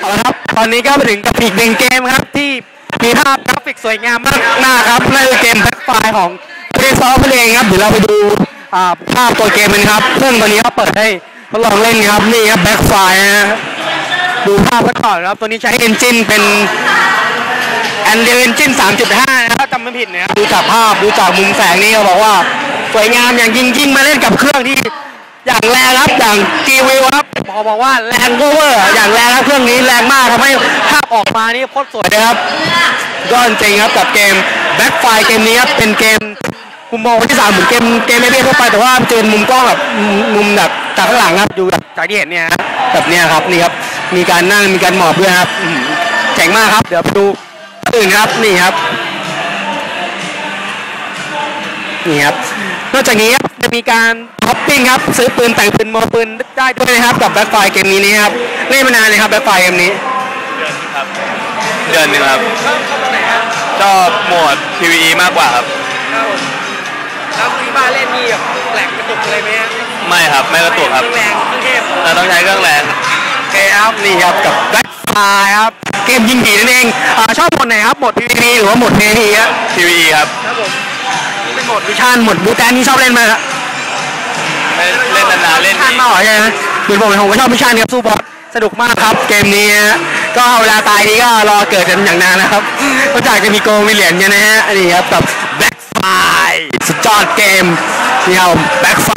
เอาละครับ ตอนนี้ก็มาถึงกับอีกหนึ่งเกมครับ ที่มีภาพกราฟิกสวยงามมากหน้าครับนั่นคือเกมแบ็คไฟของเพลย์ซอฟต์เพลงครับเดี๋ยวเราไปดูอ่าภาพตัวเกมกันครับ ซึ่งตอนนี้เขาเปิดให้ทดลองเล่นครับนี่ครับแบ็คไฟฮะดูภาพกันก่อนครับ ตัวนี้ใช้เอนจินเป็น Unreal Engine 3.5นะครับจำไม่ ผิดนะครับดูจากภาพดูจากมุมแสงนี่เขาบอกว่าสวยงามอย่างยิ่งยิ่งมาเล่นกับเครื่องที่อย่างแรงครับอย่าง G w วิวครับพอบอกว่าแรงเวอร์อย่างแรงครับเครื่องนี้แรงมากทำให้ภาพออกมานี่โคตรสวยเลยครับยอดจริงครับกับเกม Backfire เกมนี้ครับเป็นเกมมุมมองที่สามเหมือนเกมเกมไม่เรียทั่วไปแต่ว่าเจอมุมกล้องแบบมุมแบบจากข้างหลังครับดูแบบจากที่เห็นเนี่ยฮะแบบเนี้ยครับนี่ครับมีการนั่งมีการหมอบด้วยครับอื้อหือเจ๋งมากครับเดี๋ยวไปดูอื่นครับนี่ครับ นี่ครับนอกจากนี้ครับจะมีการท็อปปิ้งครับซื้อปืนแต่งปืนโมปืนได้ด้วยนะครับกับแบ็คไฟเกมนี้นะครับเล่นมานานเลยครับแบ็คไฟเกมนี้ครับเดือนหนึงครับชอบโหมด PVE มากกว่าครับแล้วที่บ้านเล่นมีแบบแหลกกระตุกอะไรไหมฮะไม่ครับไม่กระตุกครับแรงเครื่องเทพเราต้องใช้เครื่องแรงโอเคครับนี่ครับกับแบ็คไฟครับเกมยิงผีนั่นเองอ่าชอบโหมดไหนครับโหมด PVP หรือว่าโหมด PVP ครับ PVE ครับครับผม นี่เป็นโหมดวิชั่นโหมดบูแตนนี่ชอบเล่นไหมครับไม่เล่นนานๆเล่นชันอีกมากกว่าใช่ไหมเหมือนผมผมก็ชอบมิชชั่นครับสู้บอสสนุกมากครับเกมนี้ฮะก็เอาเวลาตายนี้ก็รอเกิดกันอย่างนานนะครับนอกจากจะมีโกงมีเหรียญกันนะฮะอันนี้ครับกับแบ็คไฟสุดยอดเกมนี่ครับแบ็คไฟ